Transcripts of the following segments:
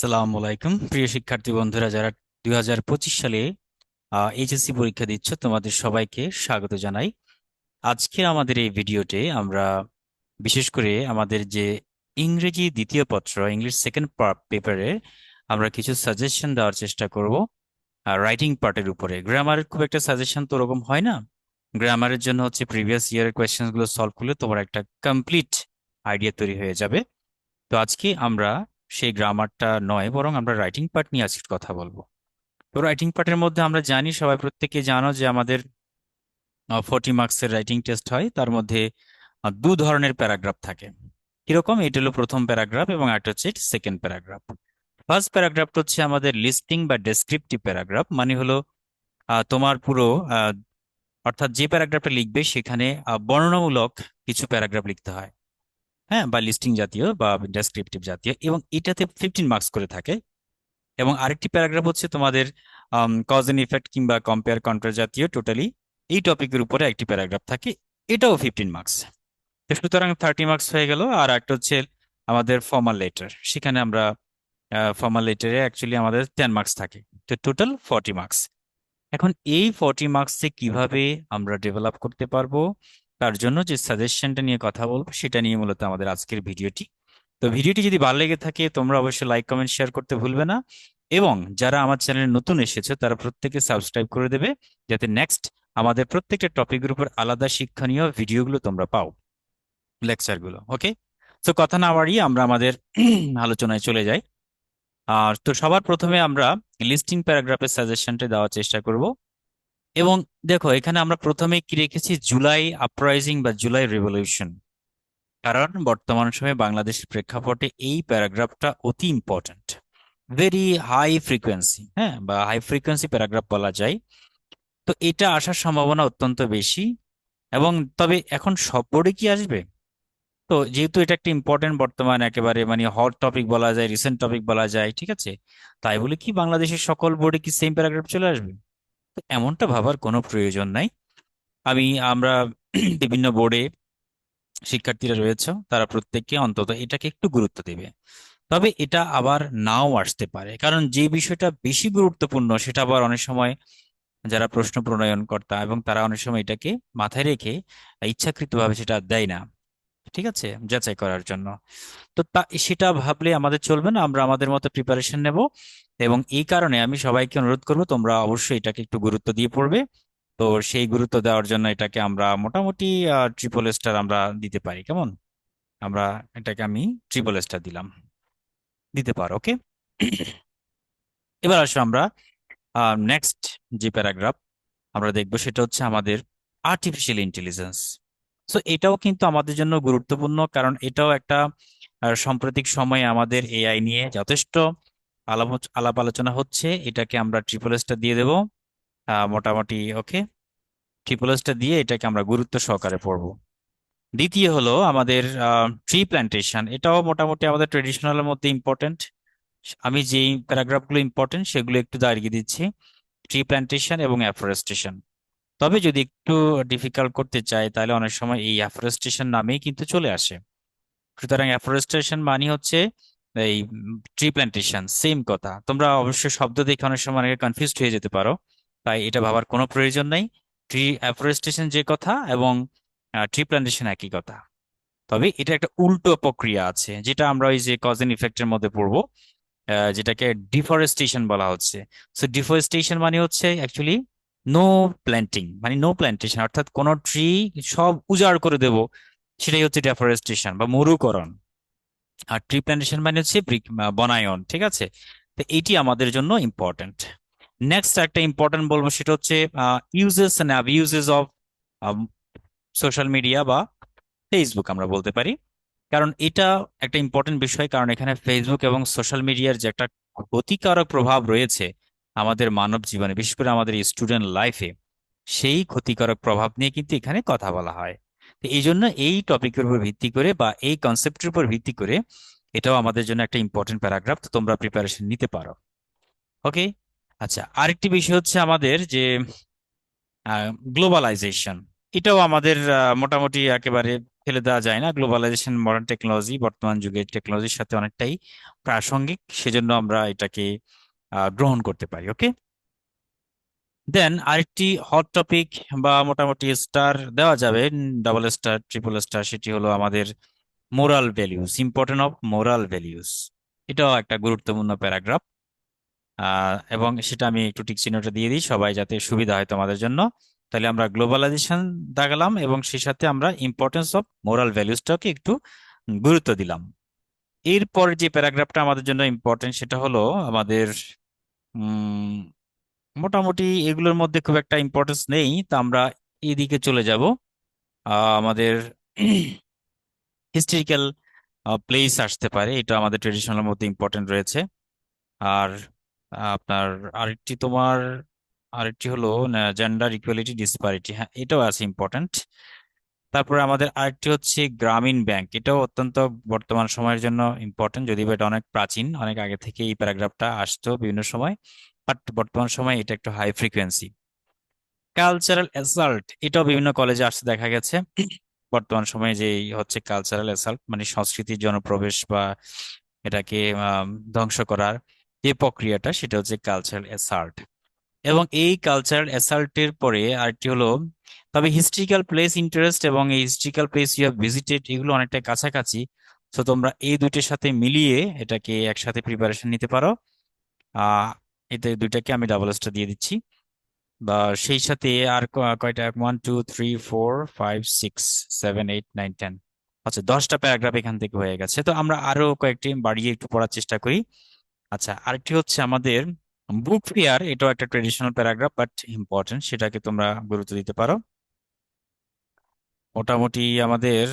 সালাম আলাইকুম। প্রিয় শিক্ষার্থী বন্ধুরা, যারা দুই সালে এইচএসসি পরীক্ষা দিচ্ছ, তোমাদের সবাইকে স্বাগত জানাই। আজকে আমাদের এই ভিডিওতে আমরা, বিশেষ করে আমাদের যে ইংরেজি দ্বিতীয় পত্র ইংলিশ সেকেন্ড পেপারে আমরা কিছু সাজেশন দেওয়ার চেষ্টা করব। রাইটিং পার্টের উপরে। গ্রামারের খুব একটা সাজেশন তো ওরকম হয় না। গ্রামারের জন্য হচ্ছে প্রিভিয়াস ইয়ারের কোয়েশ্চেনগুলো সলভ করলে তোমার একটা কমপ্লিট আইডিয়া তৈরি হয়ে যাবে। তো আজকে আমরা সেই গ্রামারটা নয়, বরং আমরা রাইটিং পার্ট নিয়ে আজকে কথা বলব। তো রাইটিং পার্টের মধ্যে আমরা জানি, সবাই প্রত্যেকে জানো যে আমাদের ফোর্টি মার্কসের রাইটিং টেস্ট হয়। তার মধ্যে দু ধরনের প্যারাগ্রাফ থাকে। কীরকম? এটা হলো প্রথম প্যারাগ্রাফ এবং একটা হচ্ছে সেকেন্ড প্যারাগ্রাফ ফার্স্ট প্যারাগ্রাফটা হচ্ছে আমাদের লিস্টিং বা ডেসক্রিপটিভ প্যারাগ্রাফ মানে হলো তোমার পুরো অর্থাৎ যে প্যারাগ্রাফটা লিখবে সেখানে বর্ণনামূলক কিছু প্যারাগ্রাফ লিখতে হয়। হ্যাঁ বা লিস্টিং জাতীয় বা ডেসক্রিপটিভ জাতীয় এবং এটাতে ফিফটিন মার্কস করে থাকে। এবং আরেকটি প্যারাগ্রাফ হচ্ছে তোমাদের কজ এন্ড ইফেক্ট কিংবা কম্পেয়ার কন্ট্রাস্ট জাতীয় টোটালি এই টপিকের উপরে একটি প্যারাগ্রাফ থাকে, এটাও ফিফটিন মার্কস সুতরাং থার্টি মার্কস হয়ে গেল আর একটা হচ্ছে আমাদের ফর্মাল লেটার সেখানে আমরা ফর্মাল লেটারে অ্যাকচুয়ালি আমাদের টেন মার্কস থাকে। তো টোটাল ফর্টি মার্কস এখন এই ফর্টি মার্কসে কীভাবে আমরা ডেভেলপ করতে পারব? তার জন্য যে সাজেশনটা নিয়ে কথা বলব, সেটা নিয়ে মূলত আমাদের আজকের ভিডিওটি। তো ভিডিওটি যদি ভালো লেগে থাকে, তোমরা অবশ্যই লাইক কমেন্ট শেয়ার করতে ভুলবে না। এবং যারা আমার চ্যানেলে নতুন এসেছে, তারা প্রত্যেকে সাবস্ক্রাইব করে দেবে, যাতে নেক্সট আমাদের প্রত্যেকটা টপিকের উপর আলাদা শিক্ষণীয় ভিডিওগুলো তোমরা পাও লেকচারগুলো ওকে তো কথা না বাড়িয়ে আমরা আমাদের আলোচনায় চলে যাই। আর তো সবার প্রথমে আমরা লিস্টিং প্যারাগ্রাফের সাজেশনটা দেওয়ার চেষ্টা করব। এবং দেখো, এখানে আমরা প্রথমে কি রেখেছি? জুলাই আপরাইজিং বা জুলাই রেভলিউশন কারণ বর্তমান সময়ে বাংলাদেশের প্রেক্ষাপটে এই প্যারাগ্রাফটা অতি ইম্পর্ট্যান্ট ভেরি হাই ফ্রিকোয়েন্সি হ্যাঁ? বা হাই ফ্রিকোয়েন্সি প্যারাগ্রাফ বলা যায়। তো এটা আসার সম্ভাবনা অত্যন্ত বেশি। এবং তবে এখন সব বোর্ডে কি আসবে? তো যেহেতু এটা একটা ইম্পর্টেন্ট বর্তমান একেবারে মানে হট টপিক বলা যায় রিসেন্ট টপিক বলা যায়, ঠিক আছে? তাই বলে কি বাংলাদেশের সকল বোর্ডে কি সেম প্যারাগ্রাফ চলে আসবে? এমনটা ভাবার কোনো প্রয়োজন নাই। আমি, আমরা বিভিন্ন বোর্ডে শিক্ষার্থীরা রয়েছে, তারা প্রত্যেককে অন্তত এটাকে একটু গুরুত্ব দেবে। তবে এটা আবার নাও আসতে পারে, কারণ যে বিষয়টা বেশি গুরুত্বপূর্ণ, সেটা আবার অনেক সময় যারা প্রশ্ন প্রণয়নকর্তা এবং তারা অনেক সময় এটাকে মাথায় রেখে ইচ্ছাকৃতভাবে সেটা দেয় না, ঠিক আছে? যাচাই করার জন্য। তো তা, সেটা ভাবলে আমাদের চলবে না, আমরা আমাদের মতো প্রিপারেশন নেব। এবং এই কারণে আমি সবাইকে অনুরোধ করব, তোমরা অবশ্যই এটাকে একটু গুরুত্ব দিয়ে পড়বে। তো সেই গুরুত্ব দেওয়ার জন্য এটাকে আমরা মোটামুটি ট্রিপল স্টার আমরা দিতে পারি। কেমন? আমরা এটাকে আমি ট্রিপল স্টার দিলাম। দিতে পারো, ওকে? এবার আসো আমরা নেক্সট যে প্যারাগ্রাফ, আমরা দেখব সেটা হচ্ছে আমাদের আর্টিফিশিয়াল ইন্টেলিজেন্স সো এটাও কিন্তু আমাদের জন্য গুরুত্বপূর্ণ, কারণ এটাও একটা সাম্প্রতিক সময়ে আমাদের এআই নিয়ে যথেষ্ট আলাপ আলাপ আলোচনা হচ্ছে, এটাকে আমরা ট্রিপল স্টার দিয়ে দেবো। মোটামুটি, ওকে? ট্রিপল স্টার দিয়ে এটাকে আমরা গুরুত্ব সহকারে পড়ব। দ্বিতীয় হলো আমাদের ট্রি প্ল্যান্টেশন এটাও মোটামুটি আমাদের ট্রেডিশনালের মধ্যে ইম্পর্টেন্ট আমি যেই প্যারাগ্রাফগুলো ইম্পর্টেন্ট সেগুলো একটু দাঁড়িয়ে দিচ্ছি। ট্রি প্ল্যান্টেশন এবং অ্যাফরেস্টেশন তবে যদি একটু ডিফিকাল্ট করতে চাই, তাহলে অনেক সময় এই অ্যাফরেস্টেশন নামেই কিন্তু চলে আসে। সুতরাং অ্যাফরেস্টেশন মানে হচ্ছে এই ট্রি প্ল্যান্টেশন সেম কথা। তোমরা অবশ্যই শব্দ দেখে অনেক সময় অনেকে কনফিউজড হয়ে যেতে পারো। তাই এটা ভাবার কোনো প্রয়োজন নেই। ট্রি অ্যাফরেস্টেশন যে কথা এবং ট্রি প্ল্যান্টেশন একই কথা। তবে এটা একটা উল্টো প্রক্রিয়া আছে, যেটা আমরা ওই যে কজেন ইফেক্টের মধ্যে পড়ব যেটাকে ডিফরেস্টেশন বলা হচ্ছে। সো ডিফরেস্টেশন মানে হচ্ছে অ্যাকচুয়ালি নো প্ল্যান্টিং মানে নো প্ল্যান্টেশন অর্থাৎ কোনো ট্রি সব উজাড় করে দেব, সেটাই হচ্ছে ডিফরেস্টেশন বা মরুকরণ। আর ট্রি প্ল্যান্টেশন মানে হচ্ছে বনায়ন, ঠিক আছে? তো এইটি আমাদের জন্য ইম্পর্টেন্ট নেক্সট একটা ইম্পর্টেন্ট বলব সেটা হচ্ছে uses and abuses of social media বা ফেসবুক আমরা বলতে পারি। কারণ এটা একটা ইম্পর্টেন্ট বিষয়, কারণ এখানে ফেসবুক এবং সোশ্যাল মিডিয়ার যে একটা ক্ষতিকারক প্রভাব রয়েছে আমাদের মানব জীবনে, বিশেষ করে আমাদের স্টুডেন্ট লাইফে সেই ক্ষতিকারক প্রভাব নিয়ে কিন্তু এখানে কথা বলা হয়। তো এই জন্য এই টপিকের উপর ভিত্তি করে বা এই কনসেপ্টের উপর ভিত্তি করে এটাও আমাদের জন্য একটা ইম্পর্টেন্ট প্যারাগ্রাফ তো তোমরা প্রিপারেশন নিতে পারো। ওকে আচ্ছা আরেকটি বিষয় হচ্ছে আমাদের যে গ্লোবালাইজেশন এটাও আমাদের মোটামুটি একেবারে ফেলে দেওয়া যায় না। গ্লোবালাইজেশন মডার্ন টেকনোলজি বর্তমান যুগের টেকনোলজির সাথে অনেকটাই প্রাসঙ্গিক, সেজন্য আমরা এটাকে গ্রহণ করতে পারি ওকে দেন আরেকটি হট টপিক বা মোটামুটি স্টার দেওয়া যাবে ডাবল স্টার ট্রিপল স্টার সেটি হলো আমাদের moral values important of moral values এটাও একটা গুরুত্বপূর্ণ প্যারাগ্রাফ এবং সেটা আমি একটু টিক চিহ্নটা দিয়ে দিই, সবাই যাতে সুবিধা হয় তোমাদের জন্য। তাহলে আমরা গ্লোবালাইজেশন দাগালাম এবং সেই সাথে আমরা ইম্পর্টেন্স অফ মোরাল ভ্যালিউসটাকে একটু গুরুত্ব দিলাম। এরপর যে প্যারাগ্রাফটা আমাদের জন্য ইম্পর্টেন্ট সেটা হলো আমাদের মোটামুটি এগুলোর মধ্যে খুব একটা ইম্পর্টেন্স নেই। তা আমরা এদিকে চলে যাব। আমাদের হিস্টোরিক্যাল প্লেস আসতে পারে। এটা আমাদের ট্রেডিশনাল মধ্যে ইম্পর্টেন্ট রয়েছে। আর আপনার আরেকটি তোমার, আরেকটি হলো জেন্ডার ইকুয়ালিটি ডিসপারিটি হ্যাঁ এটাও আছে ইম্পর্টেন্ট তারপরে আমাদের আরেকটি হচ্ছে গ্রামীণ ব্যাংক এটাও অত্যন্ত বর্তমান সময়ের জন্য ইম্পর্টেন্ট যদিও এটা অনেক প্রাচীন, অনেক আগে থেকে এই প্যারাগ্রাফটা আসতো বিভিন্ন সময়। বাট বর্তমান সময়ে এটা একটু হাই ফ্রিকোয়েন্সি কালচারাল অ্যাসাল্ট এটাও বিভিন্ন কলেজে আসতে দেখা গেছে। বর্তমান সময়ে যে হচ্ছে কালচারাল অ্যাসাল্ট মানে সংস্কৃতির জনপ্রবেশ বা এটাকে ধ্বংস করার যে প্রক্রিয়াটা, সেটা হচ্ছে কালচারাল অ্যাসাল্ট এবং এই কালচারাল অ্যাসাল্টের পরে আরেকটি হলো, তবে হিস্ট্রিক্যাল প্লেস ইন্টারেস্ট এবং এই historical place you have visited এগুলো অনেকটা কাছাকাছি। তো তোমরা এই দুইটার সাথে মিলিয়ে এটাকে একসাথে প্রিপারেশন নিতে পারো। এতে দুইটাকে আমি ডাবল স্টার দিয়ে দিচ্ছি। বা সেই সাথে আর কয়টা? One two three four five six seven eight nine ten আচ্ছা দশটা প্যারাগ্রাফ এখান থেকে হয়ে গেছে। তো আমরা আরও কয়েকটি বাড়িয়ে একটু পড়ার চেষ্টা করি। আচ্ছা আরেকটি হচ্ছে আমাদের বুক ফেয়ার এটাও একটা ট্রেডিশনাল প্যারাগ্রাফ বাট ইম্পর্টেন্ট সেটাকে তোমরা গুরুত্ব দিতে পারো। মোটামুটি আমাদের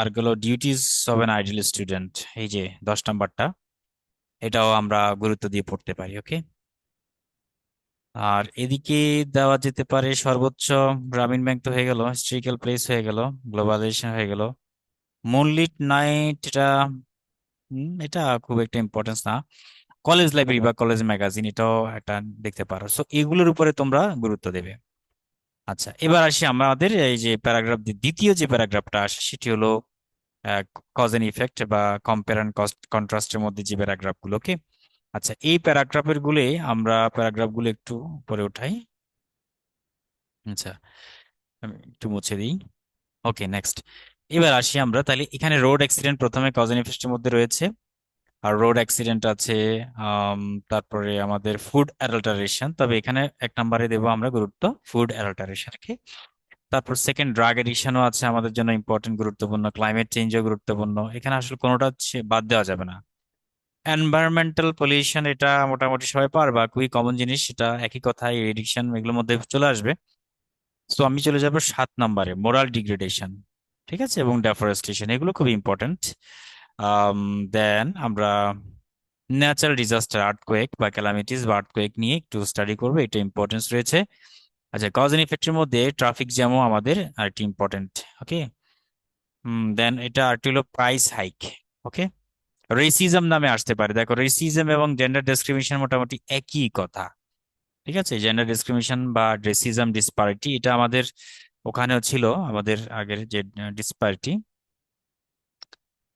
আর গেলো duties of an ideal student এই যে, দশ নাম্বারটা। এটাও আমরা গুরুত্ব দিয়ে পড়তে পারি ওকে আর এদিকে দেওয়া যেতে পারে সর্বোচ্চ গ্রামীণ ব্যাংক তো হয়ে গেল হিস্ট্রিক্যাল প্লেস হয়ে গেল গ্লোবালাইজেশন হয়ে গেল। মুনলিট নাইট এটা এটা খুব একটা ইম্পর্টেন্স না। কলেজ লাইব্রেরি বা কলেজ ম্যাগাজিন এটাও একটা দেখতে পারো। সো এগুলোর উপরে তোমরা গুরুত্ব দেবে। আচ্ছা এবার আসি আমাদের এই যে প্যারাগ্রাফ দ্বিতীয় যে প্যারাগ্রাফটা আসে, সেটি হলো কজ এন্ড ইফেক্ট বা কম্পেয়ার অ্যান্ড কন্ট্রাস্টের মধ্যে যে প্যারাগ্রাফ গুলোকে আচ্ছা এই প্যারাগ্রাফেরগুলো আমরা প্যারাগ্রাফগুলো একটু পরে উঠাই। আচ্ছা আমি একটু মুছে দিই। ওকে নেক্সট এবার আসি আমরা, তাহলে এখানে রোড অ্যাক্সিডেন্ট প্রথমে কজ এন্ড মধ্যে রয়েছে। আর রোড অ্যাক্সিডেন্ট আছে তারপরে আমাদের ফুড অ্যাডাল্টারেশন তবে এখানে এক নম্বরে দেবো আমরা গুরুত্ব ফুড অ্যাডাল্টারেশনকে তারপর সেকেন্ড ড্রাগ এডিকশনও আছে আমাদের জন্য ইম্পর্টেন্ট গুরুত্বপূর্ণ ক্লাইমেট চেঞ্জও গুরুত্বপূর্ণ। এখানে আসলে কোনোটা বাদ দেওয়া যাবে না। এনভায়রনমেন্টাল পলিউশন এটা মোটামুটি সবাই পারবা। খুবই কমন জিনিস সেটা একই কথাই এডিকশন এগুলোর মধ্যে চলে আসবে। তো আমি চলে যাব সাত নম্বরে মোরাল ডিগ্রেডেশন ঠিক আছে? এবং ডেফরেস্টেশন এগুলো খুব ইম্পর্টেন্ট দেন আমরা ন্যাচারাল ডিজাস্টার আর্থকোয়েক বা ক্যালামিটিস বা আর্থকোয়েক নিয়ে একটু স্টাডি করব, এটা ইম্পর্টেন্স রয়েছে। আচ্ছা কজ এন্ড ইফেক্টের মধ্যে ট্রাফিক জ্যামও আমাদের আর একটি ইম্পর্টেন্ট ওকে দেন এটা আরেকটি হলো প্রাইস হাইক ওকে রেসিজম নামে আসতে পারে। দেখো রেসিজম এবং জেন্ডার ডিসক্রিমিনেশন মোটামুটি একই কথা। ঠিক আছে? জেন্ডার ডিসক্রিমিনেশন বা রেসিজম ডিসপারিটি এটা আমাদের ওখানেও ছিল, আমাদের আগের যে ডিসপারিটি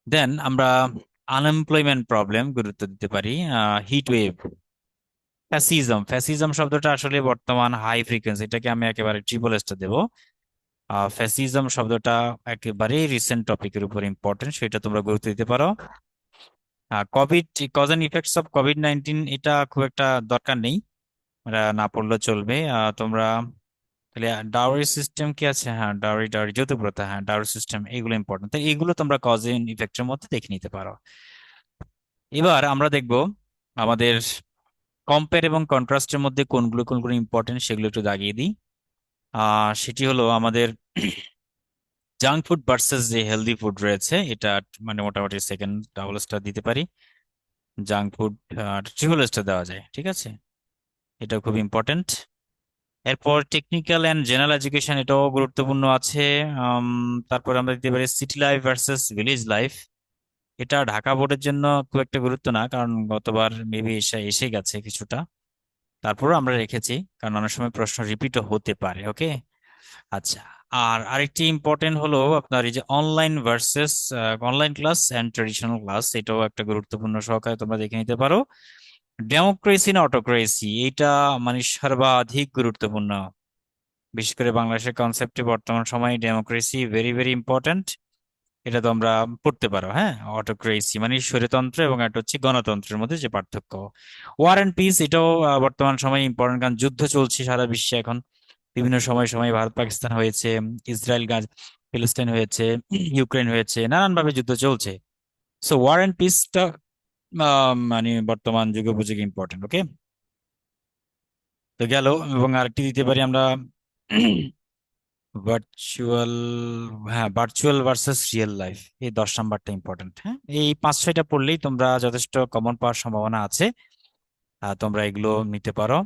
দেন আমরা আনএমপ্লয়মেন্ট প্রবলেম গুরুত্ব দিতে পারি হিট ওয়েভ ফ্যাসিজম ফ্যাসিজম শব্দটা আসলে বর্তমান হাই ফ্রিকোয়েন্সি এটাকে আমি একেবারে ট্রিপল স্টার দেবো। ফ্যাসিজম শব্দটা একেবারে রিসেন্ট টপিকের উপর ইম্পর্টেন্ট সেটা তোমরা গুরুত্ব দিতে পারো। Covid cause and effects of Covid nineteen এটা খুব একটা দরকার নেই। এটা না পড়লেও চলবে। তোমরা তাহলে ডাউরি সিস্টেম কি আছে? হ্যাঁ ডাউরি ডাউরি যৌতুক প্রথা হ্যাঁ ডাউরি সিস্টেম এগুলো ইম্পর্টেন্ট তো এগুলো তোমরা কজ এন্ড ইফেক্টের মধ্যে দেখে নিতে পারো। এবার আমরা দেখব আমাদের কম্পেয়ার এবং কন্ট্রাস্টের মধ্যে কোনগুলো কোনগুলো ইম্পর্টেন্ট সেগুলো একটু দাগিয়ে দিই। সেটি হলো আমাদের জাঙ্ক ফুড ভার্সেস যে হেলদি ফুড রয়েছে, এটা মানে মোটামুটি সেকেন্ড ডাবল স্টার দিতে পারি। জাঙ্ক ফুড ট্রিপল স্টার দেওয়া যায়, ঠিক আছে? এটা খুব ইম্পর্টেন্ট এরপর টেকনিক্যাল অ্যান্ড জেনারেল এডুকেশন এটাও গুরুত্বপূর্ণ আছে। তারপর আমরা দিতে পারি city life versus village life এটা ঢাকা বোর্ডের জন্য খুব একটা গুরুত্ব না, কারণ গতবার মেবি এসে এসে গেছে কিছুটা। তারপরও আমরা রেখেছি, কারণ অনেক সময় প্রশ্ন রিপিটও হতে পারে ওকে আচ্ছা। আর আরেকটি ইম্পর্টেন্ট হলো আপনার এই যে online versus online class and traditional class এটাও একটা গুরুত্বপূর্ণ সহকারে তোমরা দেখে নিতে পারো। ডেমোক্রেসি না অটোক্রেসি এটা মানে সর্বাধিক গুরুত্বপূর্ণ। বিশেষ করে বাংলাদেশের কনসেপ্টে বর্তমান সময়ে ডেমোক্রেসি ভেরি ভেরি ইম্পর্টেন্ট এটা তো আমরা পড়তে পারো হ্যাঁ? অটোক্রেসি মানে স্বৈরতন্ত্র এবং একটা হচ্ছে গণতন্ত্রের মধ্যে যে পার্থক্য। ওয়ার অ্যান্ড পিস এটাও বর্তমান সময়ে ইম্পর্টেন্ট কারণ যুদ্ধ চলছে সারা বিশ্বে এখন। বিভিন্ন সময় সময় ভারত পাকিস্তান হয়েছে, ইসরায়েল গাজ, ফিলিস্তিন হয়েছে, ইউক্রেন হয়েছে, নানানভাবে যুদ্ধ চলছে। সো ওয়ার অ্যান্ড পিসটা মানে বর্তমান যুগে উপযোগী ইম্পর্টেন্ট ওকে তো গেল, এবং আরেকটি দিতে পারি আমরা ভার্চুয়াল হ্যাঁ ভার্চুয়াল ভার্সেস রিয়েল লাইফ এই দশ নাম্বারটা ইম্পর্টেন্ট হ্যাঁ? এই পাঁচ, ছয়টা পড়লেই তোমরা যথেষ্ট কমন পাওয়ার সম্ভাবনা আছে। তোমরা এগুলো নিতে পারো।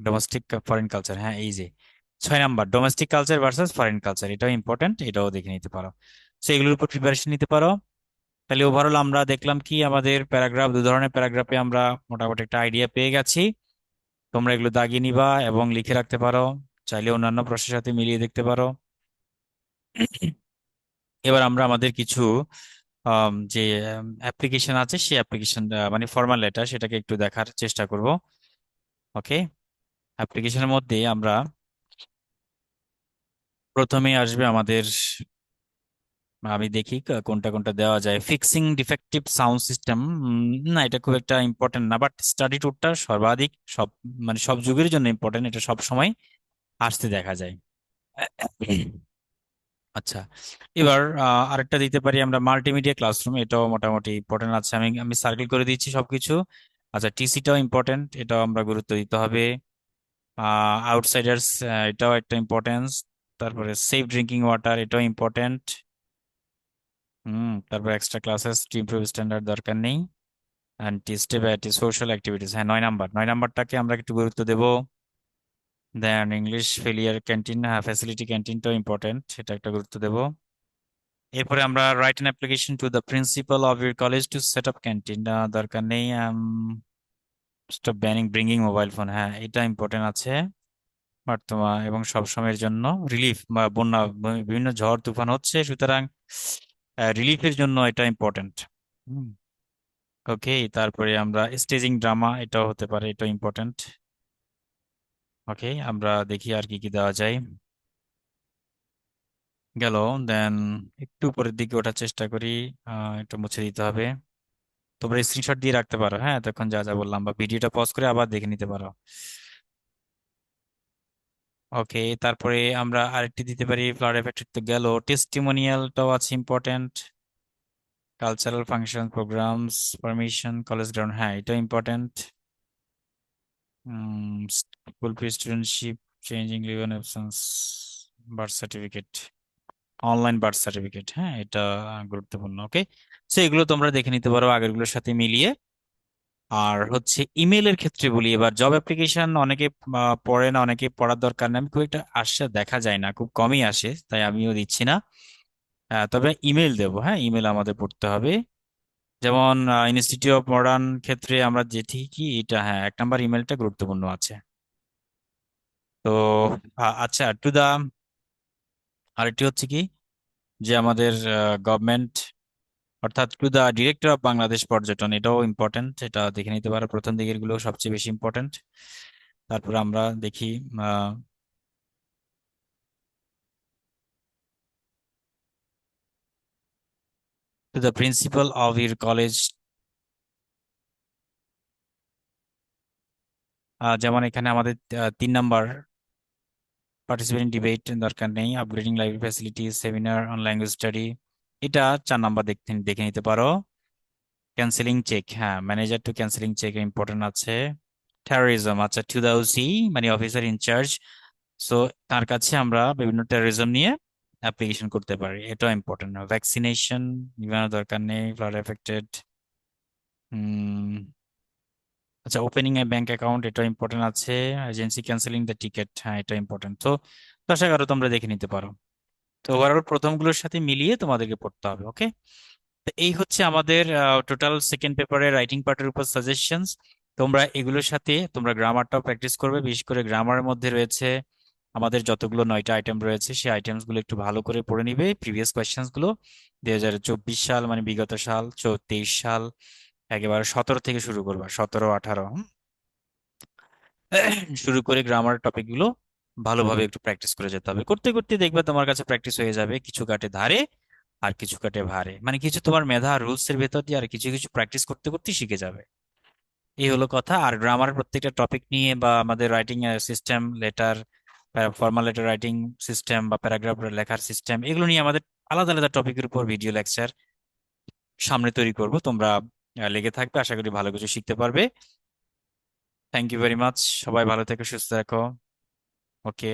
ডোমেস্টিক ফরেন কালচার হ্যাঁ এই যে, ছয় number domestic culture versus foreign culture এটাও ইম্পর্টেন্ট এটাও দেখে নিতে পারো। তো এগুলোর উপর প্রিপারেশন নিতে পারো। তাহলে ওভারঅল আমরা দেখলাম কি আমাদের প্যারাগ্রাফ দু ধরনের প্যারাগ্রাফে আমরা মোটামুটি একটা আইডিয়া পেয়ে গেছি। তোমরা এগুলো দাগিয়ে নিবা এবং লিখে রাখতে পারো। চাইলে অন্যান্য প্রশ্নের সাথে মিলিয়ে দেখতে পারো। এবার আমরা আমাদের কিছু যে অ্যাপ্লিকেশন আছে, সেই অ্যাপ্লিকেশন মানে ফর্মাল লেটার সেটাকে একটু দেখার চেষ্টা করব। ওকে অ্যাপ্লিকেশনের মধ্যে আমরা প্রথমে আসবে আমাদের, আমি দেখি কোনটা কোনটা দেওয়া যায়। ফিক্সিং ডিফেক্টিভ সাউন্ড সিস্টেম না, এটা খুব একটা ইম্পর্টেন্ট না বাট স্টাডি ট্যুরটা সর্বাধিক সব মানে সব যুগের জন্য ইম্পর্টেন্ট এটা সব সময় আসতে দেখা যায়। আচ্ছা এবার আরেকটা দিতে পারি আমরা মাল্টিমিডিয়া ক্লাসরুম এটাও মোটামুটি ইম্পর্টেন্ট আছে। আমি আমি সার্কেল করে দিচ্ছি সবকিছু। আচ্ছা টিসিটাও ইম্পর্টেন্ট এটাও আমরা গুরুত্ব দিতে হবে। আউটসাইডার্স এটাও একটা ইম্পর্টেন্স তারপরে সেফ ড্রিঙ্কিং ওয়াটার এটাও ইম্পর্টেন্ট হুম, তারপর extra classes to improve standard দরকার নেই. অ্যান্টি স্টেবিলিটি সোশ্যাল অ্যাক্টিভিটিস হ্যাঁ নয় নাম্বার নয় নাম্বারটাকে আমরা একটু গুরুত্ব দেব। দেন ইংলিশ ফেলিয়ার ক্যান্টিন হ্যাঁ ফ্যাসিলিটি ক্যান্টিনটাও ইম্পর্টেন্ট সেটা একটা গুরুত্ব দেব। এরপরে আমরা write an application to the principal of your college to set up canteen দরকার নেই stop banning bringing mobile phone হ্যাঁ এটা ইম্পর্টেন্ট আছে। বর্তমান এবং সব সময়ের জন্য রিলিফ বা বন্যা, বিভিন্ন ঝড়, তুফান হচ্ছে, সুতরাং রিলিফের জন্য এটা ইম্পর্টেন্ট ওকে তারপরে আমরা স্টেজিং ড্রামা এটাও হতে পারে এটা ইম্পর্টেন্ট ওকে আমরা দেখি আর কি কি দেওয়া যায়। গেল দেন একটু উপরের দিকে ওঠার চেষ্টা করি একটু মুছে দিতে হবে। তোমরা স্ক্রিনশট দিয়ে রাখতে পারো। হ্যাঁ তখন যা যা বললাম বা ভিডিওটা পজ করে আবার দেখে নিতে পারো। ওকে তারপরে আমরা আরেকটি দিতে পারি ফ্লাওয়ার এফেক্ট তো গেল। টেস্টিমোনিয়ালটাও আছে important cultural function programs permission college ground হ্যাঁ এটা important school fee studentship changing leave absence birth certificate online birth certificate হ্যাঁ এটা গুরুত্বপূর্ণ ওকে সো এগুলো তোমরা দেখে নিতে পারো আগেরগুলোর সাথে মিলিয়ে। আর হচ্ছে ইমেলের ক্ষেত্রে বলি, এবার জব অ্যাপ্লিকেশন অনেকে পড়ে না, অনেকে পড়ার দরকার নেই, আমি খুব একটা আসছে দেখা যায় না, খুব কমই আসে, তাই আমিও দিচ্ছি না। তবে ইমেল দেবো হ্যাঁ ইমেল আমাদের পড়তে হবে। যেমন ইনস্টিটিউট অফ মডার্ন ক্ষেত্রে আমরা যেটি কি, এটা হ্যাঁ এক নাম্বার ইমেলটা গুরুত্বপূর্ণ আছে। তো আচ্ছা টু দা আরেকটি হচ্ছে কি যে আমাদের গভর্নমেন্ট অর্থাৎ to the director of Bangladesh পর্যটন, এটাও ইম্পর্টেন্ট এটা দেখে নিতে পারো। প্রথম দিকেরগুলো সবচেয়ে বেশি ইম্পর্টেন্ট তারপর আমরা দেখি to the principal your college যেমন এখানে আমাদের তিন নাম্বার পার্টিসিপেন্ট ডিবেট দরকার নেই upgrading library facilities seminar on language study এটা চার নাম্বার দেখতে দেখে নিতে পারো ক্যান্সেলিং চেক হ্যাঁ manager to cancelling cheque important আছে টেরোরিজম আচ্ছা টু দা ওসি মানে অফিসার ইনচার্জ সো তার কাছে আমরা বিভিন্ন টেরোরিজম নিয়ে অ্যাপ্লিকেশন করতে পারি এটাও ইম্পর্টেন্ট ভ্যাকসিনেশন নিবানোর দরকার নেই ফ্লাড এফেক্টেড আচ্ছা ওপেনিং এ ব্যাংক অ্যাকাউন্ট এটা ইম্পর্টেন্ট আছে। এজেন্সি ক্যান্সেলিং দ্য টিকেট হ্যাঁ এটা ইম্পর্টেন্ট তো দশ এগারো তোমরা দেখে নিতে পারো। তো ওভারঅল প্রথমগুলোর সাথে মিলিয়ে তোমাদেরকে পড়তে হবে ওকে তো এই হচ্ছে আমাদের টোটাল সেকেন্ড পেপারের রাইটিং পার্টের উপর সাজেশনস তোমরা এগুলোর সাথে তোমরা গ্রামারটাও প্র্যাকটিস করবে। বিশেষ করে গ্রামারের মধ্যে রয়েছে আমাদের যতগুলো নয়টা আইটেম রয়েছে সেই আইটেমসগুলো একটু ভালো করে পড়ে নিবে। প্রিভিয়াস কোয়েশ্চেন্সগুলো দুই হাজার চব্বিশ সাল মানে বিগত সাল তেইশ সাল একেবারে সতেরো থেকে শুরু করবা, সতেরো, আঠারো শুরু করে গ্রামার টপিকগুলো ভালোভাবে একটু প্র্যাকটিস করে যেতে হবে। করতে করতে দেখবে তোমার কাছে প্র্যাকটিস হয়ে যাবে কিছু কাটে ধারে আর কিছু কাটে ভারে। মানে কিছু তোমার মেধা রুলস এর ভেতর দিয়ে আর কিছু কিছু প্র্যাকটিস করতে করতে শিখে যাবে। এই হলো কথা। আর গ্রামার প্রত্যেকটা টপিক নিয়ে বা আমাদের writing system letter formal letter writing system বা প্যারাগ্রাফ লেখার সিস্টেম এগুলো নিয়ে আমাদের আলাদা আলাদা টপিকের উপর ভিডিও লেকচার সামনে তৈরি করব। তোমরা লেগে থাকবে। আশা করি ভালো কিছু শিখতে পারবে। থ্যাংক ইউ ভেরি মাচ সবাই ভালো থেকো, সুস্থ থাকো। ওকে